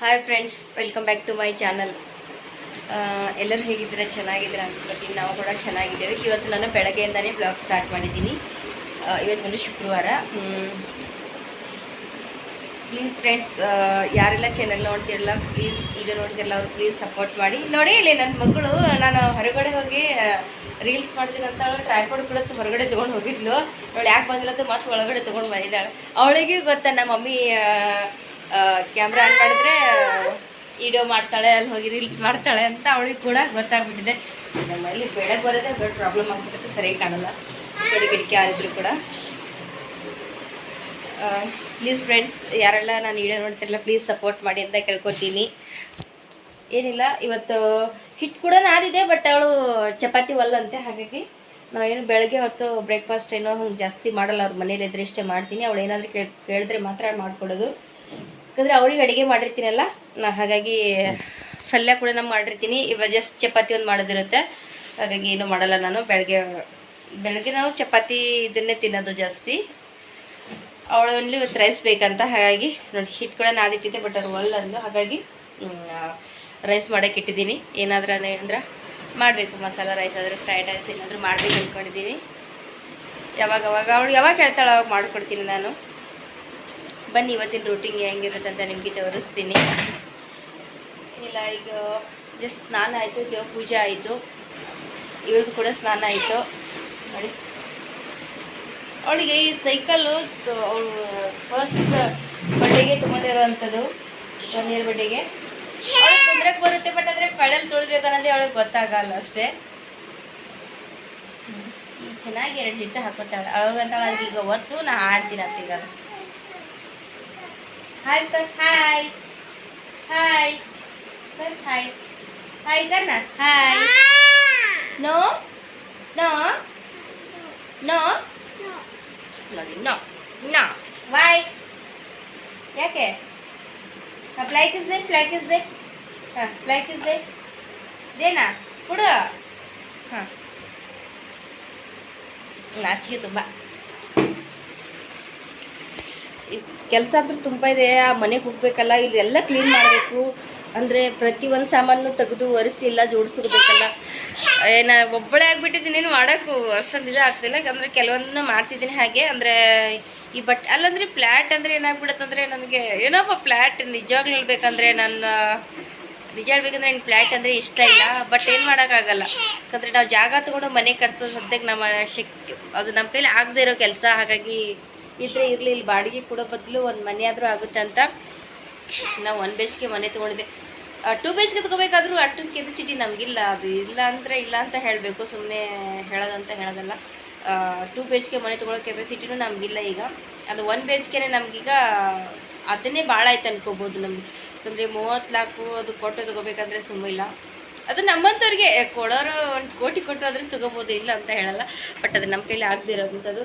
Hi friends welcome back to my channel ಎಲ್ಲರೂ ಹೇಗಿದ್ದೀರಾ? ಚೆನ್ನಾಗಿದ್ದೀರಾ ಅನ್ಕೋತೀನಿ ನಾವು ಕೂಡ ಚೆನ್ನಾಗಿದ್ದೇವೆ. ಇವತ್ತು ನಾನು ಬೆಳಗ್ಗೆಯಿಂದನೇ ಬ್ಲಾಗ್ ಸ್ಟಾರ್ಟ್ ಮಾಡಿದ್ದೀನಿ. ಇವತ್ತು ಬಂದು ಶುಕ್ರವಾರ. ಪ್ಲೀಸ್ ಫ್ರೆಂಡ್ಸ್ ಯಾರೆಲ್ಲ ಚಾನಲ್ ನೋಡ್ತಿರಲ್ಲ ಪ್ಲೀಸ್ ವಿಡಿಯೋ ನೋಡ್ತಿರಲ್ಲ, ಅವ್ರು ಪ್ಲೀಸ್ ಸಪೋರ್ಟ್ ಮಾಡಿ. ನೋಡಿ, ಇಲ್ಲಿ ನನ್ನ ಮಗಳು, ನಾನು ಹೊರಗಡೆ ಹೋಗಿ ರೀಲ್ಸ್ ಮಾಡ್ತೀನಿ ಅಂತ ಅವಳು ಟ್ರೈಪಾಡ್ ಕೂಡ ಹೊರಗಡೆ ತೊಗೊಂಡು ಹೋಗಿದ್ಲು. ಅವಳು ಯಾಕೆ ಬಂದಿಲ್ಲ ಅಂತ ಮತ್ತೆ ಒಳಗಡೆ ತೊಗೊಂಡು ಬಂದಿದ್ದಾಳೆ. ಅವಳಿಗೆ ಗೊತ್ತಾ, ನಮ್ಮ ಮಮ್ಮಿ ಕ್ಯಾಮ್ರಾ ಆನ್ ಮಾಡಿದ್ರೆ ವಿಡಿಯೋ ಮಾಡ್ತಾಳೆ, ಅಲ್ಲಿ ಹೋಗಿ ರೀಲ್ಸ್ ಮಾಡ್ತಾಳೆ ಅಂತ ಅವಳಿಗೆ ಕೂಡ ಗೊತ್ತಾಗ್ಬಿಟ್ಟಿದೆ. ನಮ್ಮಲ್ಲಿ ಬೆಳಗ್ಗೆ ಬರೋದೇ ದೊಡ್ಡ ಪ್ರಾಬ್ಲಮ್ ಆಗ್ಬಿಡುತ್ತೆ ಸರಿಯಾಗಿ ಕಾಣಲ್ಲ. ಕಡೆ ಗಿಡಕ್ಕೆ ಆರಿದ್ರು ಕೂಡ. ಪ್ಲೀಸ್ ಫ್ರೆಂಡ್ಸ್ ಯಾರೆಲ್ಲ ನಾನು ವಿಡಿಯೋ ನೋಡ್ತಿರಲ್ಲ ಪ್ಲೀಸ್ ಸಪೋರ್ಟ್ ಮಾಡಿ ಅಂತ ಕೇಳ್ಕೊತೀನಿ. ಏನಿಲ್ಲ, ಇವತ್ತು ಹಿಟ್ಟು ಕೂಡ ನಾದಿದೆ ಬಟ್ ಅವಳು ಚಪಾತಿ ಒಲ್ಲಂತೆ, ಹಾಗಾಗಿ ನಾವೇನು ಬೆಳಗ್ಗೆ ಹೊತ್ತು ಬ್ರೇಕ್ಫಾಸ್ಟ್ ಏನೋ ಹಂಗೆ ಜಾಸ್ತಿ ಮಾಡಲ್ಲ, ಅವ್ರ ಮನೇಲಿ ಇದ್ರೆ ಇಷ್ಟೇ ಮಾಡ್ತೀನಿ. ಅವಳು ಏನಾದರೂ ಕೇಳಿ, ಕೇಳಿದ್ರೆ ಮಾತ್ರ ಮಾಡ್ಕೊಡೋದು. ಯಾಕಂದರೆ ಅವ್ರಿಗೆ ಅಡುಗೆ ಮಾಡಿರ್ತೀನಲ್ಲ, ನಾ ಹಾಗಾಗಿ ಪಲ್ಯ ಕೂಡ ನಾನು ಮಾಡಿರ್ತೀನಿ. ಇವಾಗ ಜಸ್ಟ್ ಚಪಾತಿ ಒಂದು ಮಾಡೋದಿರುತ್ತೆ. ಹಾಗಾಗಿ ಏನು ಮಾಡಲ್ಲ ನಾನು. ಬೆಳಗ್ಗೆ ಬೆಳಗ್ಗೆ ನಾವು ಚಪಾತಿ ಇದನ್ನೇ ತಿನ್ನೋದು ಜಾಸ್ತಿ. ಅವಳು ಒನ್ಲಿ ಇವತ್ತು ರೈಸ್ ಬೇಕಂತ, ಹಾಗಾಗಿ ನೋಡಿ ಹಿಟ್ ಕೂಡ ನಾದಿಟ್ಟಿದ್ದೆ ಬಟ್ ಅವ್ರು ಒಳ್ಳೆಂದು ಹಾಗಾಗಿ ರೈಸ್ ಮಾಡೋಕೆ ಇಟ್ಟಿದ್ದೀನಿ. ಏನಾದರೂ ಅಂದ್ರೆ ಮಾಡಬೇಕು. ಮಸಾಲ ರೈಸ್ ಆದರೆ ಫ್ರೈಡ್ ರೈಸ್ ಏನಾದರೂ ಮಾಡಬೇಕು ಅಂದ್ಕೊಂಡಿದ್ದೀನಿ ಯಾವಾಗ ಅವಾಗ ಅವಳು ಯಾವಾಗ ಹೇಳ್ತಾಳೆ ಅವಾಗ ಮಾಡಿಕೊಡ್ತೀನಿ ನಾನು. ಬನ್ನಿ, ಇವತ್ತಿನ ರೂಟಿಂಗ್ ಹೆಂಗಿರುತ್ತೆ ಅಂತ ನಿಮಗೆ ತೋರಿಸ್ತೀನಿ. ಇಲ್ಲ, ಈಗ ಜಸ್ಟ್ ಸ್ನಾನ ಆಯಿತು ದೇವ ಪೂಜೆ ಆಯಿತು. ಇವ್ರದ್ದು ಕೂಡ ಸ್ನಾನ ಆಯಿತು. ನೋಡಿ. ಅವಳಿಗೆ ಈ ಸೈಕಲ್ಲು ಅವಳು ಫಸ್ಟ್ ಬಡ್ಡೆಗೆ ತೊಗೊಂಡಿರೋವಂಥದ್ದು ಒನ್ ಬಡ್ಡೆಗೆ ಅವಳಿಗೆ ಬರುತ್ತೆ ಬಟ್ ಅಂದರೆ ಪೆಡಲ್ ತುಳಿಬೇಕು ಅನ್ನೋದೇ ಅವಳಿಗೆ ಗೊತ್ತಾಗಲ್ಲ ಅಷ್ಟೇ. ಚೆನ್ನಾಗಿ ಎರಡು ಹಿಟ್ಟು ಹಾಕೋತಾಳೆ. ಅವಾಗಂತಾಳೆ ಈಗ ಒತ್ತು ನಾ ಆಡ್ತೀನಿ ಅಂತ ಈಗ ಹಾಯ್ ಕರ್ ಹಾಯ್ ಹಾಯ್ ಕರ್ ಹಾಯ್ ಹಾಯ್ ಕರ್ನ ಹಾಯ್ ನೋ ನೋ ನೋ ನೋಡಿ ನೋ ನೋ ವೈ ಯಾಕೆ ಹಾಂ flake is the flake is the ಹಾಂ ಫ್ಲೈಕ್ ಇಸ್ ದೇ ದೇನಾ ಕೊಡು ಹಾಂ ನಾಚಿಕೆ ತುಂಬ ಕೆಲಸ ಅಂತೂ ತುಂಬ ಇದೆ, ಆ ಮನೆಗೆ ಹೋಗ್ಬೇಕಲ್ಲ, ಇಲ್ಲೆಲ್ಲ ಕ್ಲೀನ್ ಮಾಡಬೇಕು. ಅಂದರೆ ಒಂದು ಸಾಮಾನು ತೆಗೆದು ಒರೆಸಿ ಎಲ್ಲ ಜೋಡಿಸ್ಕೋಬೇಕಲ್ಲ ಏನ ಒಬ್ಬಳೇ ಆಗ್ಬಿಟ್ಟಿದ್ದೀನಿ ಏನು ಮಾಡೋಕ್ಕೂ ಅಷ್ಟೊಂದು ಇದು ಆಗ್ತಿಲ್ಲ. ಯಾಕಂದರೆ ಕೆಲವೊಂದನ್ನ ಮಾಡ್ತಿದ್ದೀನಿ ಹಾಗೆ. ಅಂದರೆ ಈ ಬಟ್, ಅಲ್ಲಂದ್ರೆ ಫ್ಲ್ಯಾಟ್ ಅಂದರೆ ಏನಾಗ್ಬಿಡುತ್ತಂದರೆ ನನಗೆ ಏನೋಪ್ಪ ಫ್ಲ್ಯಾಟ್ ನಿಜವಾಗ್ಲೂ ಹೇಳ್ಬೇಕಂದ್ರೆ ನನ್ನ, ನಿಜ ಹೇಳ್ಬೇಕಂದ್ರೆ ನಂಗೆ ಫ್ಲ್ಯಾಟ್ ಅಂದರೆ ಇಷ್ಟ ಇಲ್ಲ. ಬಟ್ ಏನು ಮಾಡೋಕ್ಕಾಗಲ್ಲ. ಯಾಕಂದರೆ ನಾವು ಜಾಗ ತೊಗೊಂಡು ಮನೆ ಕಟ್ಸೋ ಸದ್ಯಕ್ಕೆ ನಮ್ಮ ಶಕ್ತಿ ಅದು ನಮ್ಮ ಕೈಲಿ ಆಗದೆ ಇರೋ ಕೆಲಸ. ಹಾಗಾಗಿ ಇದ್ರೆ ಇರಲಿ, ಇಲ್ಲಿ ಬಾಡಿಗೆ ಕೊಡೋ ಬದಲು ಒಂದು ಮನೆ ಆದರೂ ಆಗುತ್ತೆ ಅಂತ ನಾವು ಒನ್ ಬೇಸ್ಗೆ ಮನೆ ತೊಗೊಂಡಿದ್ದೆ. ಟೂ ಬೇಸ್ಗೆ ತೊಗೋಬೇಕಾದ್ರೂ ಅಷ್ಟೊಂದು ಕೆಪಾಸಿಟಿ ನಮಗಿಲ್ಲ, ಅದು ಇಲ್ಲ ಅಂದರೆ ಇಲ್ಲ ಅಂತ ಹೇಳಬೇಕು ಸುಮ್ಮನೆ ಹೇಳೋದಂತ ಹೇಳೋದಲ್ಲ. ಟೂ ಬೇಸ್ಗೆ ಮನೆ ತೊಗೊಳ್ಳೋ ಕೆಪಾಸಿಟಿನೂ ನಮಗಿಲ್ಲ ಈಗ. ಅದು ಒನ್ ಬೇಸ್ಗೆ ನಮಗೀಗ ಅದನ್ನೇ ಭಾಳ ಆಯ್ತು ಅನ್ಕೋಬೋದು ನಮಗೆ. ಅಂದರೆ ಮೂವತ್ತು ಲಾಕು ಅದು ಕೊಟ್ಟು ತೊಗೋಬೇಕಂದ್ರೆ ಸುಮ್ಮಿಲ್ಲ ಅದು ನಮ್ಮಂಥವ್ರಿಗೆ ಕೊಡೋರು ಒಂದು ಕೋಟಿ ಕೊಟ್ಟು ಆದರೆ ತೊಗೋಬೋದು, ಇಲ್ಲ ಅಂತ ಹೇಳಲ್ಲ. ಬಟ್ ಅದು ನಮ್ಮ ಕೈಲಿ ಆಗದೆ ಅದಕ್ಕೆ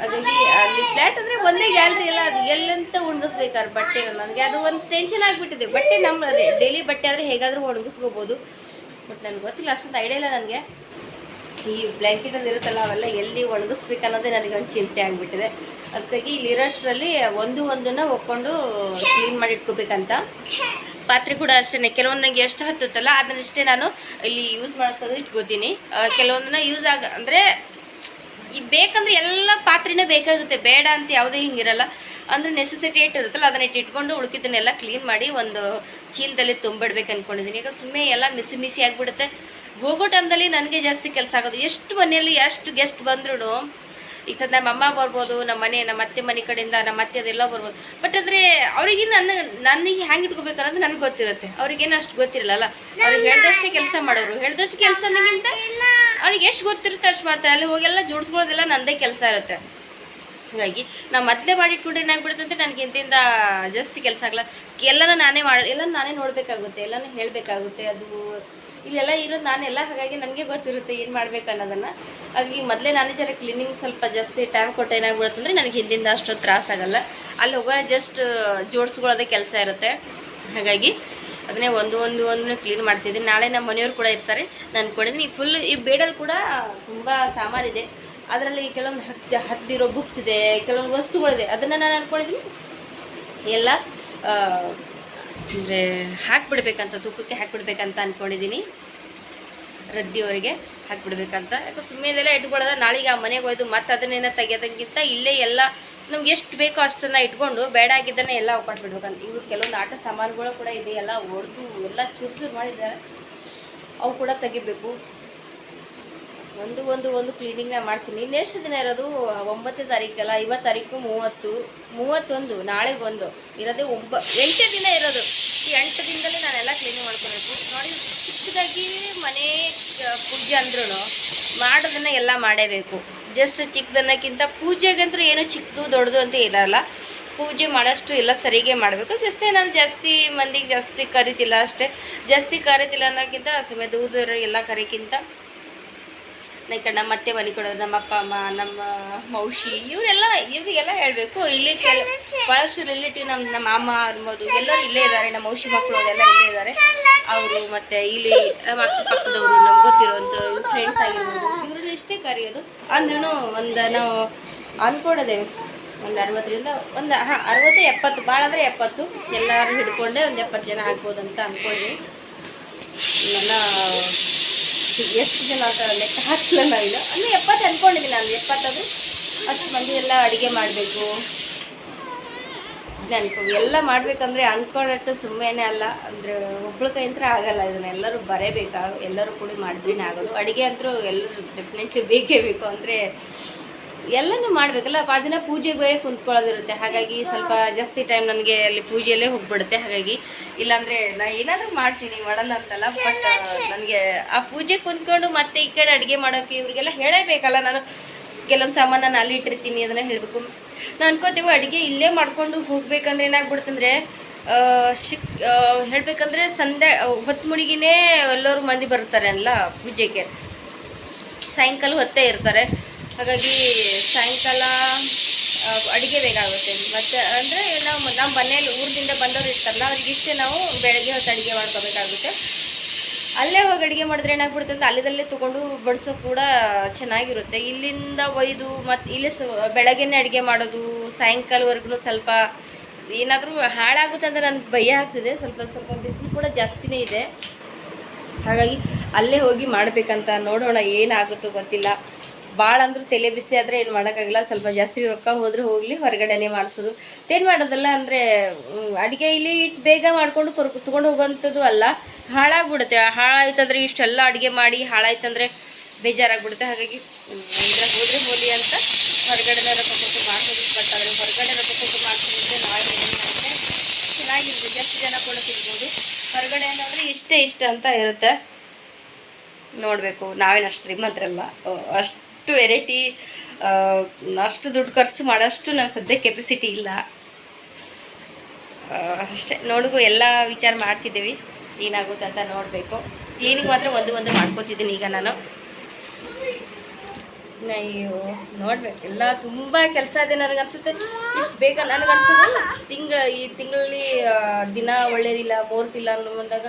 ಹಾಗಾಗಿ ಅಲ್ಲಿ ಫ್ಲ್ಯಾಟ್ ಅಂದರೆ ಒಂದೇ ಗ್ಯಾಲ್ರಿ ಎಲ್ಲ ಅದು ಎಲ್ಲಂತ ಒಣಗಿಸ್ಬೇಕಾದ್ರೆ ಬಟ್ಟೆ ನನಗೆ ಅದು ಒಂದು ಟೆನ್ಷನ್ ಆಗಿಬಿಟ್ಟಿದೆ. ಬಟ್ಟೆ ನಮ್ಮ ಡೈಲಿ ಬಟ್ಟೆ ಆದರೆ ಹೇಗಾದರೂ ಒಣಗಿಸ್ಕೋಬೋದು. ಬಟ್ ನನಗೆ ಗೊತ್ತಿಲ್ಲ, ಅಷ್ಟೊಂದು ಐಡಿಯಾ ಇಲ್ಲ ನನಗೆ. ಈ ಬ್ಲ್ಯಾಂಕೆಟ್ ಅದು ಇರುತ್ತಲ್ಲ, ಅವೆಲ್ಲ ಎಲ್ಲಿ ಒಣಗಿಸ್ಬೇಕು ಅನ್ನೋದೇ ನನಗೆ ಒಂದು ಚಿಂತೆ ಆಗಿಬಿಟ್ಟಿದೆ. ಅದಕ್ಕಾಗಿ ಇಲ್ಲಿರೋಷ್ಟರಲ್ಲಿ ಒಂದು ಒಂದನ್ನು ಒಕ್ಕೊಂಡು ಕ್ಲೀನ್ ಮಾಡಿ ಇಟ್ಕೋಬೇಕಂತ. ಪಾತ್ರೆ ಕೂಡ ಅಷ್ಟೇ ಕೆಲವೊಂದು ನನಗೆ ಎಷ್ಟು ಹತ್ತುತ್ತಲ್ಲ ಅದನ್ನಷ್ಟೇ ನಾನು ಇಲ್ಲಿ ಯೂಸ್ ಮಾಡ್ತಾ ಇಟ್ಕೋತೀನಿ. ಕೆಲವೊಂದನ್ನ ಯೂಸ್ ಆಗ, ಅಂದರೆ ಈ ಬೇಕಂದ್ರೆ ಎಲ್ಲ ಪಾತ್ರೆನೇ ಬೇಕಾಗುತ್ತೆ. ಬೇಡ ಅಂತ ಯಾವುದೇ ಹಿಂಗಿರಲ್ಲ. ಅಂದರೆ ನೆಸೆಸಿಟಿ ಏಟ್ ಇರುತ್ತಲ್ಲ, ಅದನ್ನ ಇಟ್ಕೊಂಡು ಉಳ್ಕಿದ್ದನ್ನೆಲ್ಲ ಕ್ಲೀನ್ ಮಾಡಿ ಒಂದು ಚೀಲದಲ್ಲಿ ತುಂಬಿಡ್ಬೇಕು ಅಂದ್ಕೊಂಡಿದ್ದೀನಿ ಈಗ ಸುಮ್ಮನೆ ಎಲ್ಲ ಮಿಸಿ ಮಿಸಿ ಆಗಿಬಿಡುತ್ತೆ. ಹೋಗೋ ಟೈಮ್ದಲ್ಲಿ ನನಗೆ ಜಾಸ್ತಿ ಕೆಲಸ ಆಗೋದು. ಎಷ್ಟು ಮನೆಯಲ್ಲಿ ಎಷ್ಟು ಗೆಸ್ಟ್ ಬಂದ್ರು ಈಗ ಸದ್ ನಮ್ಮ ಅಮ್ಮ ಬರ್ಬೋದು, ನಮ್ಮ ಮನೆ, ನಮ್ಮ ಅತ್ತೆ ಮನೆ ಕಡೆಯಿಂದ ನಮ್ಮ ಅತ್ತೆ ಅದೆಲ್ಲ ಬರ್ಬೋದು. ಬಟ್ ಅಂದರೆ ಅವ್ರಿಗೆ ನನ್ನ, ನನಗೆ ಹ್ಯಾಂಗೆ ಇಟ್ಕೋಬೇಕು ಅನ್ನೋದು ನನಗೆ ಗೊತ್ತಿರುತ್ತೆ. ಅವ್ರಿಗೇನು ಅಷ್ಟು ಗೊತ್ತಿರಲ್ಲ ಅವ್ರಿಗೆ ಹೇಳ್ದಷ್ಟೇ ಕೆಲಸ ಮಾಡೋರು. ಹೇಳ್ದಷ್ಟು ಕೆಲಸ ನನಗಿಂತ ಅವ್ರಿಗೆ ಎಷ್ಟು ಗೊತ್ತಿರುತ್ತೆ ಅಷ್ಟು ಮಾಡ್ತಾರೆ. ಅಲ್ಲಿ ಹೋಗೆಲ್ಲ ಜೋಡಿಸ್ಕೊಳ್ಳೋದೆಲ್ಲ ನನ್ನದೇ ಕೆಲಸ ಇರುತ್ತೆ. ಹಾಗಾಗಿ ನಾವು ಮೊದಲೇ ಮಾಡಿಟ್ಬಿಟ್ಟು ಏನಾಗ್ಬಿಡುತ್ತೆ ಅಂದರೆ ನನಗೆ ಇಂತಿಂದ ಜಾಸ್ತಿ ಕೆಲಸ ಆಗಲ್ಲ. ಎಲ್ಲನೂ ನಾನೇ ಮಾಡಿ ಎಲ್ಲ ನಾನೇ ನೋಡಬೇಕಾಗುತ್ತೆ, ಎಲ್ಲನೂ ಹೇಳಬೇಕಾಗುತ್ತೆ. ಅದು ಇಲ್ಲೆಲ್ಲ ಇರೋದು ನಾನೆಲ್ಲ, ಹಾಗಾಗಿ ನನಗೆ ಗೊತ್ತಿರುತ್ತೆ ಏನು ಮಾಡ್ಬೇಕು ಅನ್ನೋದನ್ನು. ಹಾಗಾಗಿ ಮೊದಲೇ ನಾನೇ ಜರ ಕ್ಲೀನಿಂಗ್ ಸ್ವಲ್ಪ ಜಾಸ್ತಿ ಟೈಮ್ ಕೊಟ್ಟು ಏನಾಗ್ಬಿಡುತ್ತಂದ್ರೆ ನನಗೆ ಹಿಂದಿಂದ ಅಷ್ಟು ತ್ರಾಸಾಗಲ್ಲ ಅಲ್ಲಿ ಹೋಗೋ ಜಸ್ಟ್ ಜೋಡಿಸ್ಕೊಳ್ಳೋದೇ ಕೆಲಸ ಇರುತ್ತೆ. ಹಾಗಾಗಿ ಅದನ್ನೇ ಒಂದು ಒಂದು ಒಂದು ಕ್ಲೀನ್ ಮಾಡ್ತಿದ್ದೀನಿ. ನಾಳೆ ನಮ್ಮ ಮನೆಯವರು ಕೂಡ ಇರ್ತಾರೆ. ನಾನು ಕೊಡಿದ್ದೀನಿ ಫುಲ್ ಈ ಬೇಡಲ್ಲಿ ಕೂಡ ತುಂಬ ಸಾಮಾನಿದೆ ಅದರಲ್ಲಿ ಕೆಲವೊಂದು ಹತ್ತು, ಹತ್ತಿರೋ ಬುಕ್ಸ್ ಇದೆ, ಕೆಲವೊಂದು ವಸ್ತುಗಳಿದೆ. ಅದನ್ನು ನಾನು ಅಂದ್ಕೊಂಡಿದ್ದೀನಿ ಎಲ್ಲ ಅಂದರೆ ಹಾಕ್ಬಿಡ್ಬೇಕಂತ, ತೂಕಕ್ಕೆ ಹಾಕ್ಬಿಡ್ಬೇಕಂತ ಅಂದ್ಕೊಂಡಿದ್ದೀನಿ ರದ್ದಿಯವರಿಗೆ ಹಾಕ್ಬಿಡ್ಬೇಕಂತ. ಯಾಕೆ ಸುಮ್ಮನೆಲ್ಲ ಇಟ್ಕೊಳ್ಳೋದ, ನಾಳೆಗೆ ಆ ಮನೆಗೆ ಹೋಯ್ತು ಮತ್ತೆ ಅದನ್ನೇನ ತೆಗೆಯೋದಕ್ಕಿಂತ ಇಲ್ಲೇ ಎಲ್ಲ ನಮ್ಗೆ ಎಷ್ಟು ಬೇಕೋ ಅಷ್ಟನ್ನು ಇಟ್ಕೊಂಡು ಬೇಡ ಆಗಿದ್ದನ್ನೇ ಎಲ್ಲ ಬಿಡ್ಬೇಕಂತ. ಇವ್ರು ಕೆಲವೊಂದು ಆಟ ಸಾಮಾನುಗಳು ಕೂಡ ಇದೆ, ಎಲ್ಲ ಹೊಡೆದು ಎಲ್ಲ ಚೂರು ಚೂರು ಮಾಡಿದ್ದಾರೆ. ಅವು ಕೂಡ ತೆಗಿಬೇಕು. ಒಂದು ಒಂದು ಒಂದು ಕ್ಲೀನಿಂಗ್ನ ಮಾಡ್ತೀನಿ. ಇನ್ನೆಷ್ಟು ದಿನ ಇರೋದು, ಒಂಬತ್ತನೇ ತಾರೀಕಲ್ಲ ಇವತ್ತು ತಾರೀಕು ಮೂವತ್ತು, ಮೂವತ್ತೊಂದು ನಾಳೆಗೆ ಒಂದು ಇರೋದೇ ಒಂಬ, ಎಂಟು ದಿನ ಇರೋದು. ಈ ಎಂಟು ದಿನದಲ್ಲಿ ನಾನೆಲ್ಲ ಕ್ಲೀನಿಂಗ್ ಮಾಡ್ಕೊಬೇಕು ನೋಡಿ ಚಿಕ್ಕದಾಗಿ ಮನೆ ಪೂಜೆ ಅಂದ್ರೂ ಮಾಡೋದನ್ನ ಎಲ್ಲ ಮಾಡೇಬೇಕು. ಜಸ್ಟ್ ಚಿಕ್ಕದನ್ನಕ್ಕಿಂತ ಪೂಜೆಗಂತೂ ಏನು ಚಿಕ್ಕದು, ದೊಡ್ಡದು ಅಂತ ಇರಲ್ಲ. ಪೂಜೆ ಮಾಡೋಷ್ಟು ಎಲ್ಲ ಸರಿಗೆ ಮಾಡಬೇಕು. ಅಷ್ಟೇ ನಾವು ಜಾಸ್ತಿ ಮಂದಿಗೆ ಜಾಸ್ತಿ ಕರಿತಿಲ್ಲ ಅಷ್ಟೇ. ಜಾಸ್ತಿ ಕರಿತಿಲ್ಲ ಅನ್ನೋಕ್ಕಿಂತ ಸುಮ್ಮನೆ ದೂರ ಎಲ್ಲ ಕರಿಕ್ಕಿಂತ ಲೈಕ್ ನಮ್ಮ ಅತ್ತೆ ಮನೆ ಕೊಡೋರು ನಮ್ಮ ಅಪ್ಪ ಅಮ್ಮ, ನಮ್ಮ ಮೌಷಿ, ಇವರೆಲ್ಲ, ಇವರಿಗೆಲ್ಲ ಹೇಳಬೇಕು. ಇಲ್ಲಿ ಬಹಳಷ್ಟು ರಿಲೇಟಿವ್ ನಮ್ಮ ನಮ್ಮ ಮಾಮ ಅನ್ಬೋದು ಎಲ್ಲರೂ ಇಲ್ಲೇ ಇದ್ದಾರೆ. ನಮ್ಮ ಮೌಷಿ ಮಕ್ಕಳು ಅದೆಲ್ಲ ಇಲ್ಲೇ ಇದ್ದಾರೆ. ಅವರು ಮತ್ತು ಇಲ್ಲಿ ನಮ್ಮ ಅಕ್ಕಪಕ್ಕದವರು ನಮ್ಗೆ ಗೊತ್ತಿರೋವಂಥವ್ರು ಫ್ರೆಂಡ್ಸ್ ಆಗಿರ್ಬೋದು. ಇವ್ರನ್ನ ಇಷ್ಟೇ ಕರೆಯೋದು ಅಂದ್ರೂ ಒಂದು ನಾವು ಅಂದ್ಕೊಂಡಿದ್ದೇವೆ ಒಂದು ಅರವತ್ತರಿಂದ ಒಂದು, ಹಾಂ, ಅರವತ್ತು, ಎಪ್ಪತ್ತು ಭಾಳ ಅಂದರೆ ಎಪ್ಪತ್ತು. ಎಲ್ಲರೂ ಹಿಡ್ಕೊಂಡೆ ಒಂದು ಎಪ್ಪತ್ತು ಜನ ಆಗ್ಬೋದು ಅಂತ ಅಂದ್ಕೊಂಡ್ವಿ ನನ್ನ ಎಷ್ಟು ಜನ ಅಂತ ಲೆಕ್ಕ ಹಾಕಿಲ್ಲ ನಾವಿಲ್ಲ ಅಂದರೆ ಎಪ್ಪತ್ತು ಅಂದ್ಕೊಂಡಿದ್ದೀನಿ ನಾನು, ಎಪ್ಪತ್ತದು. ಅಷ್ಟು ಮಂದಿ ಎಲ್ಲ ಅಡುಗೆ ಮಾಡಬೇಕು. ನಾನು ಎಲ್ಲ ಮಾಡಬೇಕಂದ್ರೆ ಅಂದ್ಕೊಂಡಟ್ಟು ಸುಮ್ಮನೆ ಅಲ್ಲ. ಅಂದರೆ ಒಬ್ಳ ಕೈಂತ್ರ ಆಗಲ್ಲ, ಇದನ್ನ ಎಲ್ಲರೂ ಬರೇಬೇಕಾ? ಎಲ್ಲರೂ ಕೂಡಿ ಮಾಡಿದ್ರೇನೆ ಆಗೋದು. ಅಡುಗೆ ಅಂತರೂ ಎಲ್ಲರೂ ಡೆಫಿನೆಟ್ಲಿ ಬೇಕೇ ಬೇಕು. ಅಂದರೆ ಎಲ್ಲನೂ ಮಾಡಬೇಕಲ್ಲ ಆ ದಿನ ಪೂಜೆಗೆ ಬೇರೆ ಕುಂತ್ಕೊಳ್ಳೋದಿರುತ್ತೆ. ಹಾಗಾಗಿ ಸ್ವಲ್ಪ ಜಾಸ್ತಿ ಟೈಮ್ ನನಗೆ ಅಲ್ಲಿ ಪೂಜೆಯಲ್ಲೇ ಹೋಗ್ಬಿಡುತ್ತೆ. ಹಾಗಾಗಿ ಇಲ್ಲಾಂದರೆ ನಾ ಏನಾದರೂ ಮಾಡ್ತೀನಿ, ಮಾಡಲ್ಲ ಅಂತಲ್ಲ ಬಟ್ ನನಗೆ ಆ ಪೂಜೆ ಕುಂತ್ಕೊಂಡು ಮತ್ತೆ ಈ ಕಡೆ ಅಡುಗೆ ಮಾಡೋಕ್ಕೆ ಇವ್ರಿಗೆಲ್ಲ ಹೇಳೇಬೇಕಲ್ಲ. ನಾನು ಕೆಲವೊಂದು ಸಾಮಾನು ನಾನು ಅಲ್ಲಿ ಇಟ್ಟಿರ್ತೀನಿ ಅದನ್ನು ಹೇಳಬೇಕು. ನಾನು ಅನ್ಕೋತೀವಿ ಅಡುಗೆ ಇಲ್ಲೇ ಮಾಡ್ಕೊಂಡು ಹೋಗ್ಬೇಕಂದ್ರೆ ಏನಾಗ್ಬಿಡ್ತಂದ್ರೆ ಶಿಕ್ ಹೇಳಬೇಕಂದ್ರೆ ಸಂಧ್ಯಾ, ಹೊತ್ತು ಮುಳುಗಿನೇ ಎಲ್ಲರೂ ಮಂದಿ ಬರ್ತಾರೆ ಅಲ್ಲ ಪೂಜೆಗೆ. ಸಾಯಂಕಾಲ ಹೊತ್ತೇ ಇರ್ತಾರೆ. ಹಾಗಾಗಿ ಸಾಯಂಕಾಲ ಅಡುಗೆ ಬೇಕಾಗುತ್ತೆ. ಮತ್ತು ಅಂದರೆ ನಾವು ನಮ್ಮ ಮನೆಯಲ್ಲಿ ಊರಿಂದ ಬಂದವರು ಇರ್ತಾರಲ್ಲ, ಅವ್ರಿಗೆ ಇಷ್ಟೇ ನಾವು ಬೆಳಗ್ಗೆ ಹೊತ್ತು ಅಡುಗೆ ಮಾಡ್ಕೋಬೇಕಾಗುತ್ತೆ. ಅಲ್ಲೇ ಹೋಗಿ ಅಡುಗೆ ಮಾಡಿದ್ರೆ ಏನಾಗ್ಬಿಡುತ್ತೆ ಅಂತ ಅಲ್ಲದಲ್ಲೇ ತೊಗೊಂಡು ಬಡಿಸೋ ಕೂಡ ಚೆನ್ನಾಗಿರುತ್ತೆ. ಇಲ್ಲಿಂದ ಒಯ್ದು ಮತ್ತು ಇಲ್ಲಿ ಬೆಳಗ್ಗೆನೇ ಅಡುಗೆ ಮಾಡೋದು, ಸಾಯಂಕಾಲವರೆಗೂ ಸ್ವಲ್ಪ ಏನಾದರೂ ಹಾಳಾಗುತ್ತೆ ಅಂತ ನನಗೆ ಭಯ ಆಗ್ತಿದೆ. ಸ್ವಲ್ಪ ಸ್ವಲ್ಪ ಬಿಸಿಲು ಕೂಡ ಜಾಸ್ತಿನೇ ಇದೆ. ಹಾಗಾಗಿ ಅಲ್ಲೇ ಹೋಗಿ ಮಾಡಬೇಕಂತ ನೋಡೋಣ ಏನಾಗುತ್ತೋ ಗೊತ್ತಿಲ್ಲ. ಭಾಳ ಅಂದ್ರೆ ತಲೆ ಬಿಸಿ ಆದರೆ ಏನು ಮಾಡೋಕ್ಕಾಗಲ್ಲ. ಸ್ವಲ್ಪ ಜಾಸ್ತಿ ರೊಕ್ಕ ಹೋದ್ರೆ ಹೋಗಲಿ ಹೊರಗಡೆನೇ ಮಾಡಿಸೋದು. ಏನು ಮಾಡೋದಲ್ಲ ಅಂದರೆ ಅಡುಗೆ ಇಲ್ಲಿ ಇಟ್ಟು ಬೇಗ ಮಾಡ್ಕೊಂಡು ಕೊರ್ ತೊಗೊಂಡು ಹೋಗೋವಂಥದ್ದು ಅಲ್ಲ. ಹಾಳಾಗ್ಬಿಡುತ್ತೆ. ಹಾಳಾಯ್ತಂದ್ರೆ ಇಷ್ಟೆಲ್ಲ ಅಡುಗೆ ಮಾಡಿ ಹಾಳಾಯ್ತಂದ್ರೆ ಬೇಜಾರಾಗ್ಬಿಡುತ್ತೆ. ಹಾಗಾಗಿ ಇದ್ರಾಗ ಹೋದರೆ ಹೋಲಿ ಅಂತ ಹೊರಗಡೆನೇ ರೊಕ್ಕ ಕೊಟ್ಟು ಮಾಡ್ಕೊಂಡು ಬಟ್ ಆದರೆ ಹೊರಗಡೆ ರೊಕ್ಕ ಕೊಟ್ಟು ಮಾಡಿಸೋದ್ರೆ ನಾಳೆ ಏನಾಗುತ್ತೆ ಚೆನ್ನಾಗಿರುತ್ತೆ. ಜಾಸ್ತಿ ಜನ ಕೂಡ ತಿನ್ಬೋದು. ಹೊರಗಡೆ ಅಂದ್ರೆ ಇಷ್ಟೇ ಇಷ್ಟ ಅಂತ ಇರುತ್ತೆ. ನೋಡಬೇಕು. ನಾವೇನು ಅಷ್ಟು ಶ್ರೀಮಂತರಲ್ಲ. ಅಹ್, ಅಷ್ಟು ವೆರೈಟಿ ಅಷ್ಟು ದುಡ್ಡು ಖರ್ಚು ಮಾಡೋಷ್ಟು ನಾವು ಸದ್ಯ ಕೆಪಾಸಿಟಿ ಇಲ್ಲ. ಅಷ್ಟೇ. ನೋಡಿಗೂ ಎಲ್ಲ ವಿಚಾರ ಮಾಡ್ತಿದ್ದೀವಿ. ಏನಾಗುತ್ತೆ ಅಂತ ನೋಡಬೇಕು. ಕ್ಲೀನಿಂಗ್ ಮಾತ್ರ ಒಂದು ಒಂದು ಮಾಡ್ಕೋತಿದ್ದೀನಿ ಈಗ ನಾನು. ಅಯ್ಯೋ, ನೋಡ್ಬೇಕು. ಎಲ್ಲ ತುಂಬ ಕೆಲಸ ಇದೆ ನನಗೆ ಅನ್ಸುತ್ತೆ. ಇಷ್ಟು ಬೇಗ ನನಗೆ ಅನ್ಸೋದು ತಿಂಗಳ ಈ ತಿಂಗಳಲ್ಲಿ ದಿನ ಒಳ್ಳೇದಿಲ್ಲ ಮೂರ್ತಿಲ್ಲ ಅನ್ನೋದಾಗ